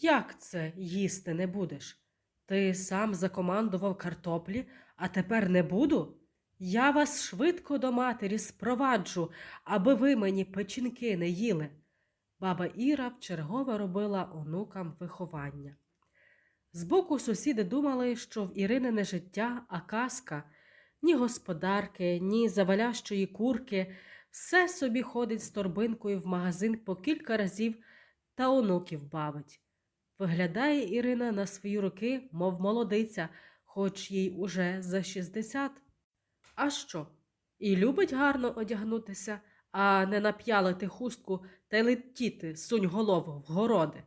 Як це їсти не будеш? Ти сам закомандував картоплі, а тепер не буду? Я вас швидко до матері спроваджу, аби ви мені печінки не їли. Баба Іра вчергове робила онукам виховання. Збоку сусіди думали, що в Ірини не життя, а казка. Ні господарки, ні завалящої курки. Все собі ходить з торбинкою в магазин по кілька разів та онуків бавить. Виглядає Ірина на свої роки, мов молодиця, хоч їй уже за 60. А що? І любить гарно одягнутися, а не нап'ялити хустку та летіти сунь голову в городи.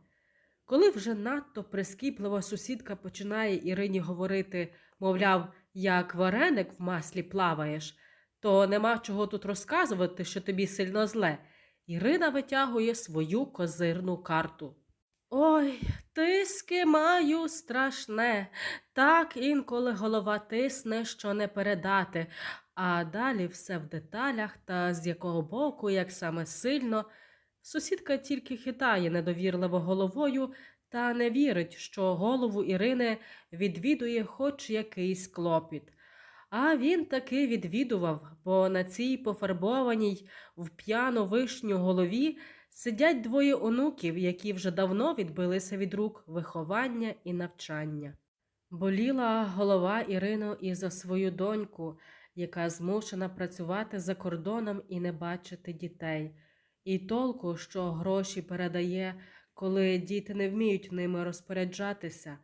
Коли вже надто прискіплива сусідка починає Ірині говорити, мовляв, як вареник в маслі плаваєш, то нема чого тут розказувати, що тобі сильно зле. Ірина витягує свою козирну карту. Ой, тиски маю страшне. Так інколи голова тисне, що не передати, а далі все в деталях та з якого боку, як саме сильно. Сусідка тільки хитає недовірливо головою та не вірить, що голову Ірини відвідує хоч якийсь клопіт. А він таки відвідував, бо на цій пофарбованій в п'яну вишню голові сидять двоє онуків, які вже давно відбилися від рук виховання і навчання. Боліла голова Ірину і за свою доньку, яка змушена працювати за кордоном і не бачити дітей, і толку, що гроші передає, коли діти не вміють ними розпоряджатися,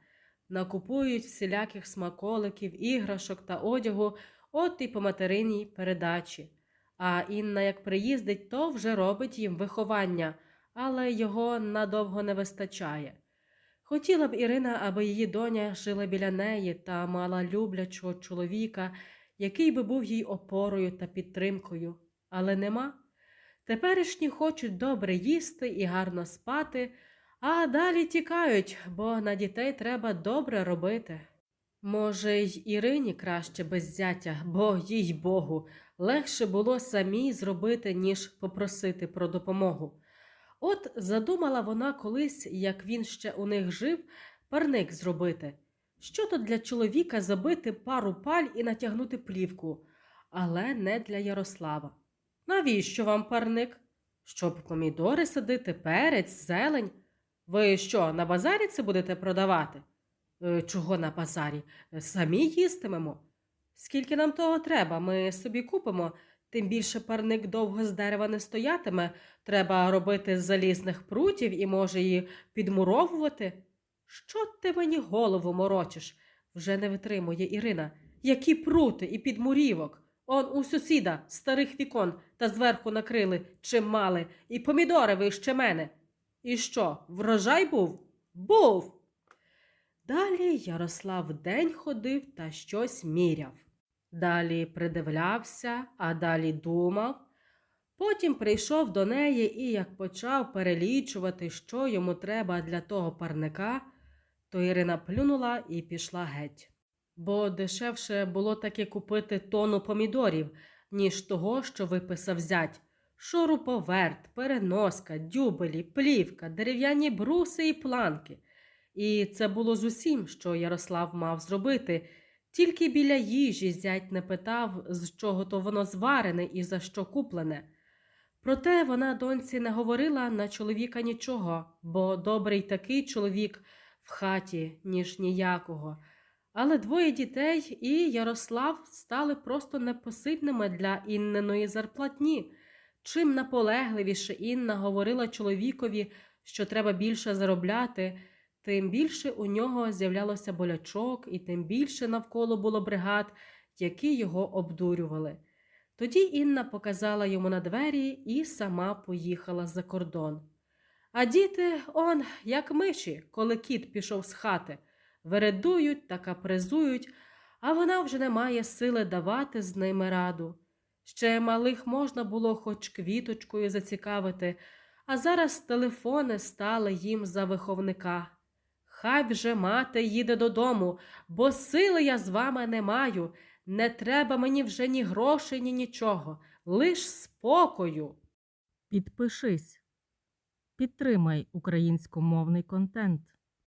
накупують всіляких смаколиків, іграшок та одягу, от і по материній передачі. А Інна, як приїздить, то вже робить їм виховання, але його надовго не вистачає. Хотіла б Ірина, аби її доня жила біля неї та мала люблячого чоловіка, який би був їй опорою та підтримкою, але нема. Теперішні хочуть добре їсти і гарно спати, а далі тікають, бо на дітей треба добре робити. Може, й Ірині краще без зятя, бо, їй Богу, легше було самій зробити, ніж попросити про допомогу. От задумала вона колись, як він ще у них жив, парник зробити. Що то для чоловіка забити пару паль і натягнути плівку, але не для Ярослава. Навіщо вам парник? Щоб помідори садити, перець, зелень. Ви що, на базарі це будете продавати? «Е, Чого на базарі? Самі їстимемо. Скільки нам того треба, ми собі купимо. Тим більше парник довго з дерева не стоятиме, треба робити з залізних прутів і, може, її підмуровувати. Що ти мені голову морочиш? Вже не витримує Ірина. Які прути і підмурівок? Он у сусіда старих вікон та зверху накрили чим мали, і помідори вище мене. І що, врожай був? Був. Далі Ярослав день ходив та щось міряв. Далі придивлявся, а далі думав. Потім прийшов до неї і як почав перелічувати, що йому треба для того парника, то Ірина плюнула і пішла геть. Бо дешевше було таки купити тону помідорів, ніж того, що виписав зять. Шуруповерт, переноска, дюбелі, плівка, дерев'яні бруси і планки. І це було з усім, що Ярослав мав зробити. Тільки біля їжі зять не питав, з чого то воно зварене і за що куплене. Проте вона доньці не говорила на чоловіка нічого, бо добрий такий чоловік в хаті, ніж ніякого. Але двоє дітей і Ярослав стали просто непосильними для Інниної зарплатні. Чим наполегливіше Інна говорила чоловікові, що треба більше заробляти, тим більше у нього з'являлося болячок, і тим більше навколо було бригад, які його обдурювали. Тоді Інна показала йому на двері і сама поїхала за кордон. А діти, он, як миші, коли кіт пішов з хати, вередують та капризують, а вона вже не має сили давати з ними раду. Ще малих можна було хоч квіточкою зацікавити, а зараз телефони стали їм за виховника. Хай вже мати їде додому, бо сили я з вами не маю. Не треба мені вже ні грошей, ні нічого, лиш спокою. Підпишись. Підтримай українськомовний контент.